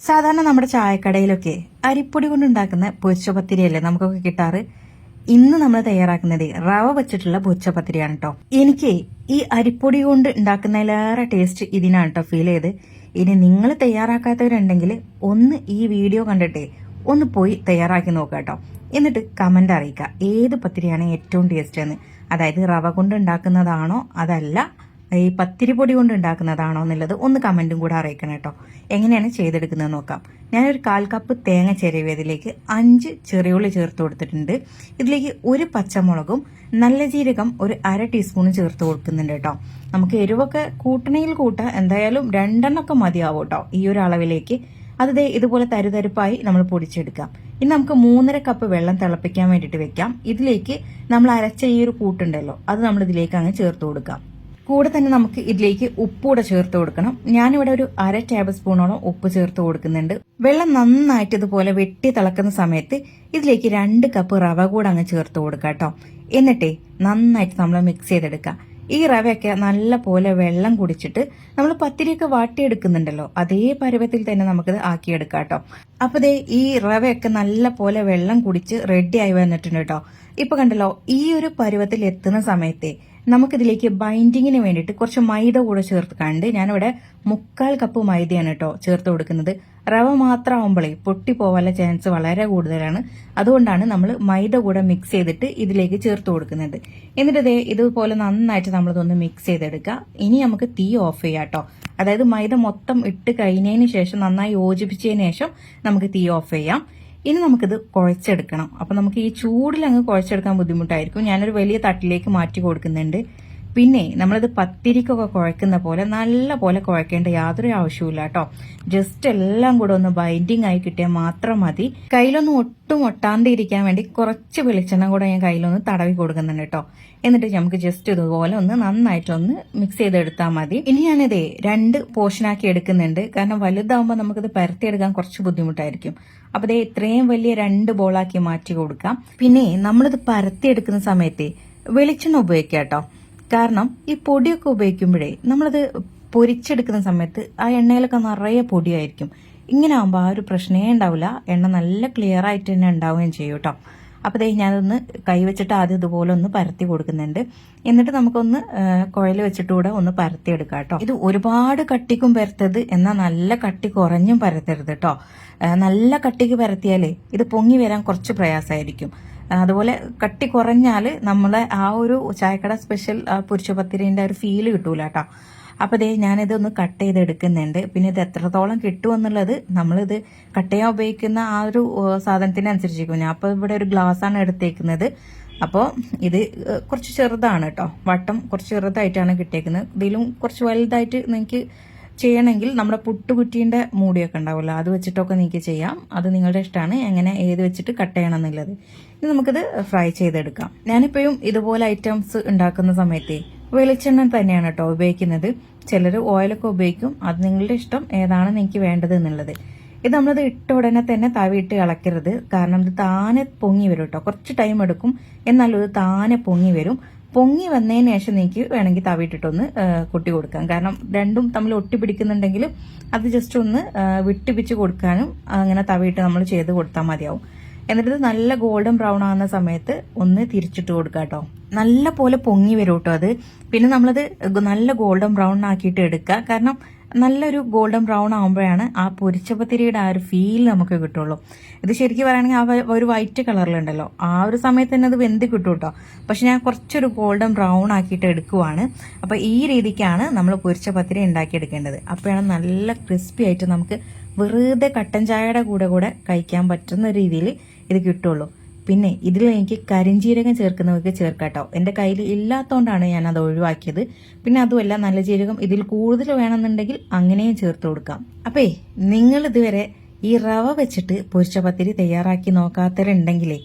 സാധാരണ നമ്മുടെ ചായക്കടയിലൊക്കെ അരിപ്പൊടി കൊണ്ട് ഉണ്ടാക്കുന്ന പൊരിച്ചപത്തിരിയല്ലേ നമുക്കൊക്കെ കിട്ടാറ്? ഇന്ന് നമ്മൾ തയ്യാറാക്കുന്നത് റവ വെച്ചിട്ടുള്ള പൊരിച്ചപത്തിരിയാണ് കേട്ടോ എനിക്ക് ഈ അരിപ്പൊടി കൊണ്ട് ഉണ്ടാക്കുന്നതിലേറെ ടേസ്റ്റ് ഇതിനാണ് കേട്ടോ ഫീൽ ചെയ്ത്. ഇനി നിങ്ങൾ തയ്യാറാക്കാത്തവരുണ്ടെങ്കിൽ ഒന്ന് ഈ വീഡിയോ കണ്ടിട്ട് ഒന്ന് പോയി തയ്യാറാക്കി നോക്കുക കേട്ടോ എന്നിട്ട് കമന്റ് അറിയിക്കുക. ഏത് പത്തിരിയാണ് ഏറ്റവും ടേസ്റ്റ് എന്ന്? അതായത് റവ കൊണ്ട് ഉണ്ടാക്കുന്നതാണോ അതല്ല ഈ പത്തിരി പൊടി കൊണ്ട് ഉണ്ടാക്കുന്നതാണോ എന്നുള്ളത് ഒന്ന് കമന്റും കൂടെ അറിയിക്കണം കേട്ടോ. എങ്ങനെയാണ് ചെയ്തെടുക്കുന്നത് നോക്കാം. ഞാനൊരു കാൽ കപ്പ് തേങ്ങ ചിരവിയതിലേക്ക് അഞ്ച് ചെറിയുള്ളി ചേർത്ത് കൊടുത്തിട്ടുണ്ട്. ഇതിലേക്ക് ഒരു പച്ചമുളകും നല്ല ജീരകം ഒരു അര ടീസ്പൂണും ചേർത്ത് കൊടുക്കുന്നുണ്ട് കേട്ടോ. നമുക്ക് എരിവൊക്കെ കൂട്ടണയിൽ കൂട്ടാം. എന്തായാലും രണ്ടെണ്ണമൊക്കെ മതിയാവും കേട്ടോ ഈ ഒരു അളവിലേക്ക്. അത് ഇതുപോലെ തരുതരുപ്പായി നമ്മൾ പൊടിച്ചെടുക്കാം. ഇനി നമുക്ക് മൂന്നര കപ്പ് വെള്ളം തിളപ്പിക്കാൻ വേണ്ടിയിട്ട് വെക്കാം. ഇതിലേക്ക് നമ്മൾ അരച്ച ഈ ഒരു കൂട്ടുണ്ടല്ലോ അത് നമ്മൾ ഇതിലേക്ക് അങ്ങ് ചേർത്ത് കൊടുക്കാം. കൂടെ തന്നെ നമുക്ക് ഇതിലേക്ക് ഉപ്പൂടെ ചേർത്ത് കൊടുക്കണം. ഞാനിവിടെ ഒരു അര ടേബിൾ സ്പൂണോളം ഉപ്പ് ചേർത്ത് കൊടുക്കുന്നുണ്ട്. വെള്ളം നന്നായിട്ട് ഇതുപോലെ വെട്ടി തിളക്കുന്ന സമയത്ത് ഇതിലേക്ക് രണ്ട് കപ്പ് റവ കൂടെ അങ്ങ് ചേർത്ത് കൊടുക്കാം കേട്ടോ. എന്നിട്ടേ നന്നായിട്ട് നമ്മൾ മിക്സ് ചെയ്തെടുക്കുക. ഈ റവയൊക്കെ നല്ല പോലെ വെള്ളം കുടിച്ചിട്ട് നമ്മൾ പത്തിരിയൊക്കെ വാട്ടിയെടുക്കുന്നുണ്ടല്ലോ അതേ പരുവത്തിൽ തന്നെ നമുക്കിത് ആക്കിയെടുക്കാം കേട്ടോ. അപ്പൊ ദേ ഈ റവയൊക്കെ നല്ല പോലെ വെള്ളം കുടിച്ച് റെഡി ആയി വന്നിട്ടുണ്ട് കേട്ടോ. ഇപ്പൊ കണ്ടല്ലോ ഈ ഒരു പരുവത്തിൽ എത്തുന്ന സമയത്തെ നമുക്കിതിലേക്ക് ബൈൻഡിങ്ങിന് വേണ്ടിയിട്ട് കുറച്ച് മൈദ കൂടെ ചേർത്ത് കണ്ട് ഞാനിവിടെ മുക്കാൽ കപ്പ് മൈദയാണ് കേട്ടോ ചേർത്ത് കൊടുക്കുന്നത്. റവ മാത്രമാവുമ്പോഴേ പൊട്ടി പോവാനുള്ള ചാൻസ് വളരെ കൂടുതലാണ്. അതുകൊണ്ടാണ് നമ്മൾ മൈദ കൂടെ മിക്സ് ചെയ്തിട്ട് ഇതിലേക്ക് ചേർത്ത് കൊടുക്കുന്നത്. എന്നിട്ട് ഇതേ ഇതുപോലെ നന്നായിട്ട് നമ്മളിതൊന്ന് മിക്സ് ചെയ്തെടുക്കുക ഇനി നമുക്ക് തീ ഓഫ് ചെയ്യാം കേട്ടോ അതായത് മൈദ മൊത്തം ഇട്ട് കഴിഞ്ഞതിന് ശേഷം നന്നായി യോജിപ്പിച്ചതിന് ശേഷം നമുക്ക് തീ ഓഫ് ചെയ്യാം. ഇനി നമുക്കിത് കുഴച്ചെടുക്കണം. അപ്പൊ നമുക്ക് ഈ ചൂടിൽ അങ്ങ് കുഴച്ചെടുക്കാൻ ബുദ്ധിമുട്ടായിരിക്കും. ഞാനൊരു വലിയ തട്ടിലേക്ക് മാറ്റി കൊടുക്കുന്നുണ്ട്. പിന്നെ നമ്മളത് പത്തിരിക്കൊക്കെ കുഴക്കുന്ന പോലെ നല്ല പോലെ കുഴക്കേണ്ട യാതൊരു ആവശ്യമില്ല കേട്ടോ. ജസ്റ്റ് എല്ലാം കൂടെ ഒന്ന് ബൈൻഡിങ് ആയി കിട്ടിയാൽ മാത്രം മതി. കയ്യിലൊന്നും ഒട്ടും ഒട്ടാണ്ടിരിക്കാൻ വേണ്ടി കുറച്ച് വെളിച്ചെണ്ണ കൂടെ ഞാൻ കയ്യിലൊന്ന് തടവി കൊടുക്കുന്നുണ്ട് കേട്ടോ. എന്നിട്ട് നമുക്ക് ജസ്റ്റ് ഇതുപോലെ ഒന്ന് നന്നായിട്ടൊന്ന് മിക്സ് ചെയ്തെടുത്താൽ മതി. ഇനി ഞാനിതേ രണ്ട് പോർഷനാക്കി എടുക്കുന്നുണ്ട്. കാരണം വലുതാവുമ്പോൾ നമുക്കിത് പരത്തിയെടുക്കാൻ കുറച്ച് ബുദ്ധിമുട്ടായിരിക്കും. അപ്പൊ ഇതേ ഇത്രയും വലിയ രണ്ട് ബോളാക്കി മാറ്റി കൊടുക്കാം. പിന്നെ നമ്മളിത് പരത്തിയെടുക്കുന്ന സമയത്തെ വെളിച്ചെണ്ണ ഉപയോഗിക്കാം കേട്ടോ. കാരണം ഈ പൊടിയൊക്കെ ഉപയോഗിക്കുമ്പോഴേ നമ്മളത് പൊരിച്ചെടുക്കുന്ന സമയത്ത് ആ എണ്ണയിലൊക്കെ നിറയെ പൊടിയായിരിക്കും. ഇങ്ങനെ ആകുമ്പോൾ ആ ഒരു പ്രശ്നമേ ഉണ്ടാവില്ല. എണ്ണ നല്ല ക്ലിയർ ആയിട്ട് തന്നെ ഉണ്ടാവുകയും ചെയ്യും കേട്ടോ. അപ്പോൾ ദേ ഞാനൊന്ന് കൈ വെച്ചിട്ട് ആദ്യം ഇതുപോലെ ഒന്ന് പരത്തി കൊടുക്കുന്നുണ്ട്. എന്നിട്ട് നമുക്കൊന്ന് കുഴൽ വെച്ചിട്ടൂടെ ഒന്ന് പരത്തി എടുക്കാം കേട്ടോ. ഇത് ഒരുപാട് കട്ടിക്കും പരത്തത് എന്നാൽ നല്ല കട്ടി കുറഞ്ഞും പരത്തരുത് കേട്ടോ. നല്ല കട്ടിക്ക് പരത്തിയാലേ ഇത് പൊങ്ങി വരാൻ കുറച്ച് പ്രയാസമായിരിക്കും. അതുപോലെ കട്ടി കുറഞ്ഞാൽ നമ്മളെ ആ ഒരു ചായക്കട സ്പെഷ്യൽ പുരുഷപത്തിരിന്റെ ഒരു ഫീൽ കിട്ടൂല കേട്ടോ അപ്പോൾ ദേ ഞാനിതൊന്ന് കട്ട് ചെയ്ത് എടുക്കുന്നുണ്ട് പിന്നെ ഇത് എത്രത്തോളം കിട്ടുമെന്നുള്ളത് നമ്മളിത് കട്ട് ചെയ്യാൻ ഉപയോഗിക്കുന്ന ആ ഒരു സാധനത്തിനനുസരിച്ചിരിക്കും. ഞാൻ അപ്പോൾ ഇവിടെ ഒരു ഗ്ലാസ് ആണ് എടുത്തേക്കുന്നത്. അപ്പോൾ ഇത് കുറച്ച് ചെറുതാണ് കേട്ടോ വട്ടം കുറച്ച് ചെറുതായിട്ടാണ് കിട്ടിയേക്കുന്നത്. ഇതിലും കുറച്ച് വലുതായിട്ട് നിങ്ങൾക്ക് ചെയ്യണമെങ്കിൽ നമ്മുടെ പുട്ടുകുറ്റീന്റെ മൂടിയൊക്കെ ഉണ്ടാവുമല്ലോ അത് വെച്ചിട്ടൊക്കെ നീക്കി ചെയ്യാം. അത് നിങ്ങളുടെ ഇഷ്ടമാണ്. എങ്ങനെ ഏത് വെച്ചിട്ട് കട്ട് ചെയ്യണം എന്നുള്ളത്. ഇനി നമുക്കിത് ഫ്രൈ ചെയ്തെടുക്കാം. ഞാനിപ്പോഴും ഇതുപോലെ ഐറ്റംസ് ഉണ്ടാക്കുന്ന സമയത്തെ വെളിച്ചെണ്ണ തന്നെയാണ് കേട്ടോ ഉപയോഗിക്കുന്നത്. ചിലർ ഓയിലൊക്കെ ഉപയോഗിക്കും. അത് നിങ്ങളുടെ ഇഷ്ടം. ഏതാണ് നിങ്ങൾക്ക് വേണ്ടത് എന്നുള്ളത്. ഇത് നമ്മളത് ഇട്ട ഉടനെ തന്നെ തവിയിട്ട് ഇളക്കരുത്. കാരണം ഇത് താനെ പൊങ്ങി വരും കേട്ടോ. കുറച്ച് ടൈം എടുക്കും. എന്നാലും ഇത് താനെ പൊങ്ങി വരും. പൊങ്ങി വന്നതിന് ശേഷം നിങ്ങൾക്ക് വേണമെങ്കിൽ തവിയിട്ടിട്ടൊന്ന് കൊട്ടി കൊടുക്കാം. കാരണം രണ്ടും തമ്മിൽ ഒട്ടി ഒട്ടിപ്പിടിക്കുന്നുണ്ടെങ്കിൽ അത് ജസ്റ്റ് ഒന്ന് വിട്ടിപ്പിച്ച് കൊടുക്കാനും അങ്ങനെ തവിയിട്ട് നമ്മൾ ചെയ്ത് കൊടുത്താൽ മതിയാവും. എന്നിട്ട് നല്ല ഗോൾഡൻ ബ്രൗൺ ആകുന്ന സമയത്ത് ഒന്ന് തിരിച്ചിട്ട് കൊടുക്കുക കേട്ടോ നല്ല പോലെ പൊങ്ങി വരും കേട്ടോ അത്. പിന്നെ നമ്മളത് നല്ല ഗോൾഡൻ ബ്രൗൺ ആക്കിയിട്ട് എടുക്കുക. കാരണം നല്ലൊരു ഗോൾഡൻ ബ്രൗൺ ആകുമ്പോഴാണ് ആ പൊരിച്ചപ്പത്തിരിയുടെ ആ ഒരു ഫീൽ നമുക്ക് കിട്ടുള്ളൂ. ഇത് ശരിക്കും പറയുകയാണെങ്കിൽ ആ ഒരു വൈറ്റ് കളറിലുണ്ടല്ലോ. ആ ഒരു സമയത്ത് തന്നെ അത് വെന്ത് കിട്ടും കേട്ടോ. പക്ഷെ ഞാൻ കുറച്ചൊരു ഗോൾഡൻ ബ്രൗൺ ആക്കിയിട്ട് എടുക്കുവാണ്. അപ്പോൾ ഈ രീതിക്കാണ് നമ്മൾ പൊരിച്ച പത്തിരി ഉണ്ടാക്കിയെടുക്കേണ്ടത്. അപ്പോഴാണ് നല്ല ക്രിസ്പി ആയിട്ട് നമുക്ക് വെറുതെ കട്ടൻ ചായയുടെ കൂടെ കൂടെ കഴിക്കാൻ പറ്റുന്ന രീതിയിൽ ഇത് കിട്ടുള്ളൂ. പിന്നെ ഇതിൽ എനിക്ക് കരിഞ്ജീരകം ചേർക്കുന്നവർക്ക് ചേർക്കാട്ടോ. എന്റെ കയ്യിൽ ഇല്ലാത്തതുകൊണ്ടാണ് ഞാൻ അത് ഒഴിവാക്കിയത്. പിന്നെ അതുമല്ല നല്ല ജീരകം ഇതിൽ കൂടുതൽ വേണമെന്നുണ്ടെങ്കിൽ അങ്ങനെയും ചേർത്ത് കൊടുക്കാം. അപ്പേ നിങ്ങൾ ഇതുവരെ ഈ റവ വെച്ചിട്ട് പൊരിച്ച പത്തിരി തയ്യാറാക്കി നോക്കാത്തവരുണ്ടെങ്കിലേ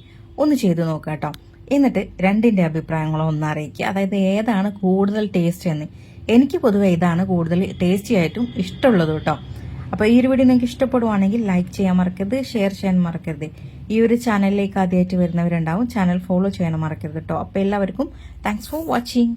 ഒന്ന് ചെയ്തു നോക്കാട്ടോ. എന്നിട്ട് രണ്ടിന്റെ അഭിപ്രായങ്ങളോ ഒന്ന് അറിയിക്കുക. അതായത് ഏതാണ് കൂടുതൽ ടേസ്റ്റ് എന്ന്. എനിക്ക് പൊതുവെ ഇതാണ് കൂടുതൽ ടേസ്റ്റി ആയിട്ടും ഇഷ്ടമുള്ളത് കേട്ടോ. അപ്പോൾ ഈ ഒരു വീഡിയോ നിങ്ങൾക്ക് ഇഷ്ടപ്പെടുവാണെങ്കിൽ ലൈക്ക് ചെയ്യാൻ മറക്കരുത് ഷെയർ ചെയ്യാൻ മറക്കരുത്. ഈ ഒരു ചാനലിലേക്ക് ആദ്യമായിട്ട് വരുന്നവരുണ്ടാവും ചാനൽ ഫോളോ ചെയ്യാൻ മറക്കരുത് കേട്ടോ അപ്പോൾ എല്ലാവർക്കും താങ്ക്സ് ഫോർ വാച്ചിങ്